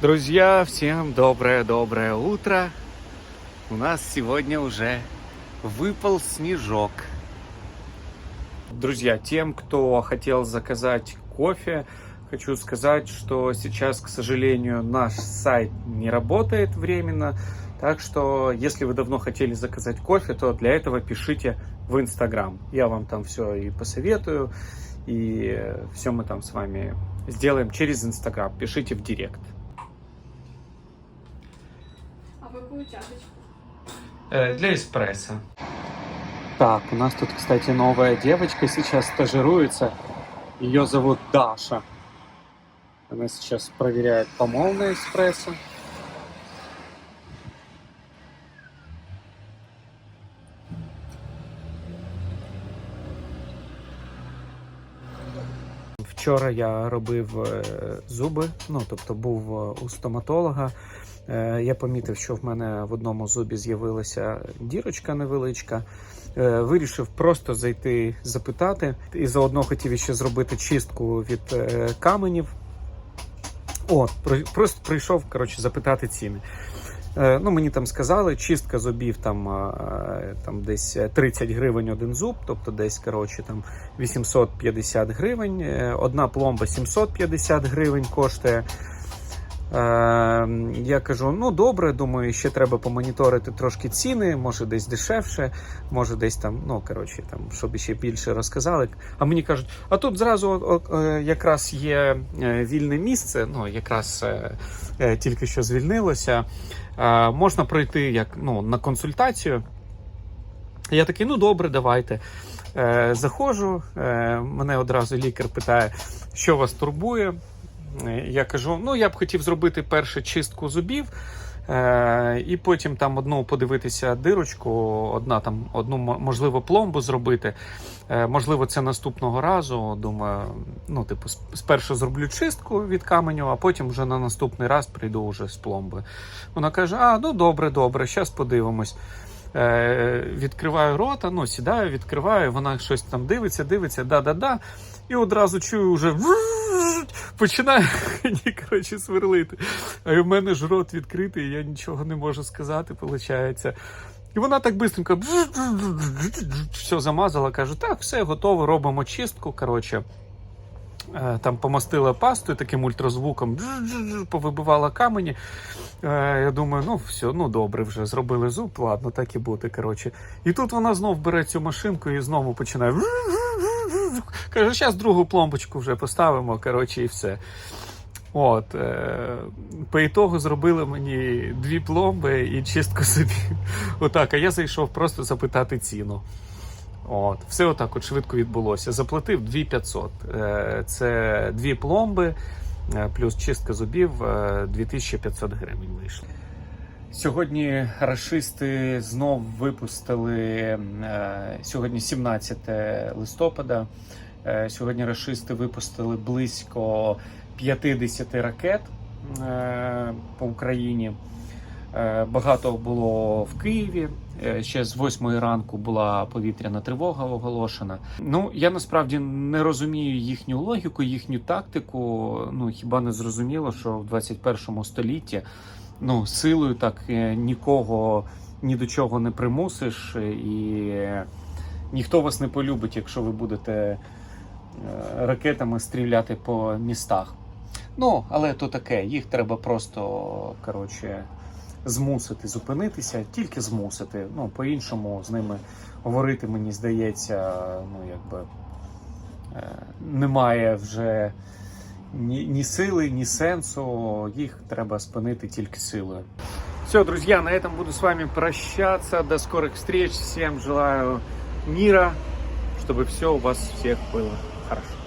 Друзья, всем доброе-доброе утро. У нас сегодня уже выпал снежок. Друзья, тем, кто хотел заказать кофе, хочу сказать, что сейчас, к сожалению, наш сайт не работает временно. Так что, если вы давно хотели заказать кофе, то для этого пишите в Инстаграм. Я вам там все и посоветую, и все мы там с вами сделаем через Инстаграм. Пишите в Директ. А в какую чашечку? Э, Для эспрессо. Так, у нас тут, кстати, новая девочка сейчас стажируется. Ее зовут Даша. Она сейчас проверяет помол на эспрессо. Вчора я робив е, зуби, ну тобто був е, у стоматолога. Е, Я помітив, що в мене в одному зубі з'явилася дірочка невеличка. Е, Вирішив просто зайти запитати. І заодно хотів ще зробити чистку від е, каменів. При- просто прийшов коротше, запитати ціни. Ну, мені там сказали, чистка зубів там, там десь 30 гривень один зуб, тобто десь коротше, там 850 гривень. Одна пломба 750 гривень коштує. Е, я кажу: ну добре, думаю, ще треба помоніторити трошки ціни, може десь дешевше, може десь там, ну коротше, там, щоб ще більше розказали. А мені кажуть, а тут зразу е, якраз є е, вільне місце, ну якраз е, тільки що звільнилося. Можна пройти як ну, на консультацію. Я такий, ну добре, давайте. Заходжу, мене одразу лікар питає, що вас турбує. Е, Я кажу: ну я б хотів зробити перше чистку зубів, е, і потім там одну подивитися дирочку, одна там одну можливо пломбу зробити. Е, можливо, це наступного разу. Думаю, ну, типу, спершу зроблю чистку від каменю, а потім вже на наступний раз прийду вже з пломби. Вона каже: А, ну добре, добре, зараз подивимось. Відкриваю рота, ну сідаю, відкриваю, вона щось там дивиться, дивиться, да-да-да. І одразу чую вже починає мені коротше сверлити. А в мене ж рот відкритий, я нічого не можу сказати, виходить. І вона так бистренько все замазала, кажу, так, все готово, робимо чистку. Коротше. Е, Там помастила пастою таким ультразвуком, повибивала камені. Е, Я думаю, ну все, ну добре, вже зробили зуб, ладно, так і буде. Коротше. І тут вона знов бере цю машинку і знову починає. Каже, зараз другу пломбочку вже поставимо, коротше, і все. От, е, по ітогу зробили мені дві пломби і чистку собі. Отак, а я зайшов просто запитати ціну. От, все отак от швидко відбулося. Заплатив 2500. Е, Це дві пломби е, плюс чистка зубів е, 2500 гривень вийшло. Сьогодні рашисти знов випустили е, сьогодні 17 листопада. Е, Сьогодні рашисти випустили близько 50 ракет е, по Україні. Е, Багато було в Києві. Ще з 8 ранку була повітряна тривога оголошена. Ну я насправді не розумію їхню логіку, їхню тактику. Ну хіба не зрозуміло, що в 21 столітті ну силою так нікого ні до чого не примусиш, і ніхто вас не полюбить, якщо ви будете ракетами стріляти по містах. Ну, але то таке, їх треба просто коротше змусити зупинитися, тільки змусити. Ну, по-іншому з ними говорити, мені здається, ну якби е, немає вже ні, ні сили, ні сенсу. Їх треба спинити тільки силою. Все, друзья, на этом буду с вами прощаться. До скорых встреч. Всем желаю мира, чтобы все у вас всех было Guadalajara.